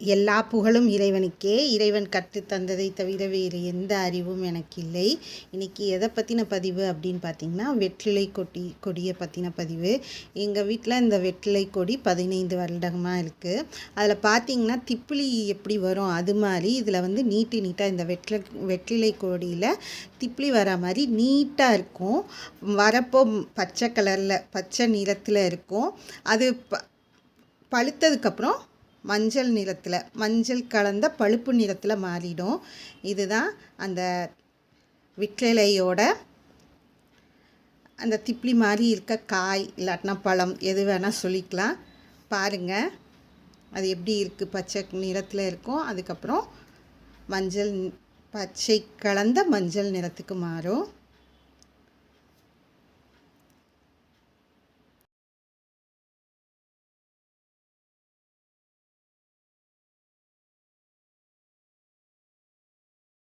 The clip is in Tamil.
எல்லா புகழும் இறைவனுக்கே. இறைவன் கற்று தந்ததை தவிர வேறு எந்த அறிவும் எனக்கு இல்லை இன்றைக்கி எதை பற்றின பதிவு அப்படின்னு பார்த்தீங்கன்னா வெற்றிலை கொடி கொடியை பற்றின பதிவு. எங்கள் வீட்டில் இந்த வெற்றிலை கொடி பதினைந்து வருடமாக இருக்குது அதில் பார்த்திங்கன்னா திப்பிலி எப்படி வரும் அது மாதிரி இதில் வந்து நீட்டு நீட்டாக இந்த வெற்றிலை வெற்றிலை கொடியில் திப்பிலி வர மாதிரி நீட்டாக இருக்கும். வரப்போ பச்சை கலரில் பச்சை நிறத்தில் இருக்கும். அது ப பழுத்ததுக்கப்புறம் மஞ்சள் நிறத்தில் மஞ்சள் கலந்த பழுப்பு நிறத்தில் மாறிடும். இதுதான் அந்த விற்றலையோட அந்த திப்ளி மாதிரி இருக்க காய் இல்லாட்டினா பழம் எது வேணால் சொல்லிக்கலாம். பாருங்கள் அது எப்படி இருக்குது பச்சை நிறத்தில் இருக்கும். அதுக்கப்புறம் மஞ்சள் பச்சை கலந்த மஞ்சள் நிறத்துக்கு மாறும்.